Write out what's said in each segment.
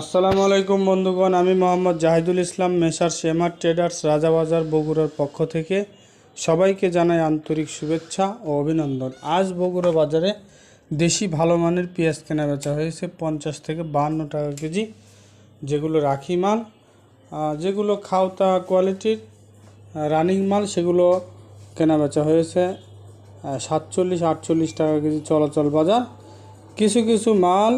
আসসালামু আলাইকুম বন্ধুগণ, আমি মোহাম্মদ জাহিদুল ইসলাম, মেসার শেমার ট্রেডার্স, রাজাবাজার বগুড়ার পক্ষ থেকে সবাইকে জানাই আন্তরিক শুভেচ্ছা ও অভিনন্দন। আজ বগুড়া বাজারে দেশি ভালো মানের পেঁয়াজ কেনা বেচা হয়েছে পঞ্চাশ থেকে বাহান্ন টাকা কেজি, যেগুলো রাখি মাল যেগুলো খাওতা কোয়ালিটির রানিং মাল, সেগুলো কেনা বেচা হয়েছে সাতচল্লিশ আটচল্লিশ টাকা কেজি চলাচল বাজার। কিছু কিছু মাল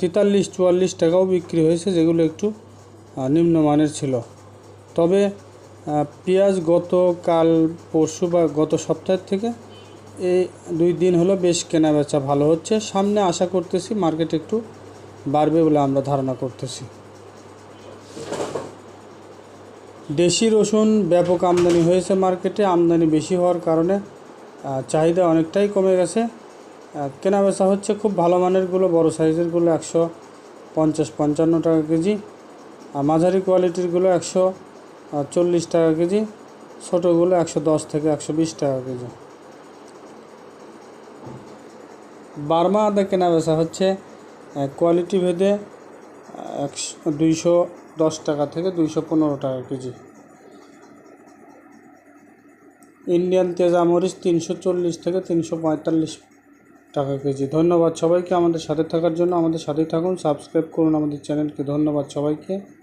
তেতাল্লিশ, চুয়াল্লিশ টাকাও বিক্রি হয়েছে, যেগুলো একটু নিম্নমানের ছিল। তবে পেঁয়াজ গতকাল পরশু বা গত সপ্তাহের থেকে এই দুই দিন হলো বেশ কেনা বেচা ভালো হচ্ছে। সামনে আশা করতেছি মার্কেট একটু বাড়বে বলে আমরা ধারণা করতেছি। দেশি রসুন ব্যাপক আমদানি হয়েছে মার্কেটে আমদানি বেশি হওয়ার কারণে চাহিদা অনেকটাই কমে গেছে। কেনা বেচা হচ্ছে খুব ভালো মানেরগুলো বড় সাইজেরগুলো একশো পঞ্চাশ, পঞ্চান্ন টাকা কেজি। আর মাঝারি কোয়ালিটিরগুলো একশো চল্লিশ টাকা কেজি ছোটোগুলো একশো দশ থেকে একশো বিশ টাকা কেজি। বার্মা আদা কেনা বেচা হচ্ছে কোয়ালিটি ভেদে একশো, দুইশো দশ টাকা থেকে দুইশো পনেরো টাকা কেজি। ইন্ডিয়ান তেজা মরিচ তিনশো চল্লিশ থেকে তিনশো পঁয়তাল্লিশ টাকা কেজি। ধন্যবাদ সবাইকে আমাদের সাথে থাকার জন্য। আমাদের সাথেই থাকুন, সাবস্ক্রাইব করুন আমাদের চ্যানেলকে। ধন্যবাদ সবাইকে।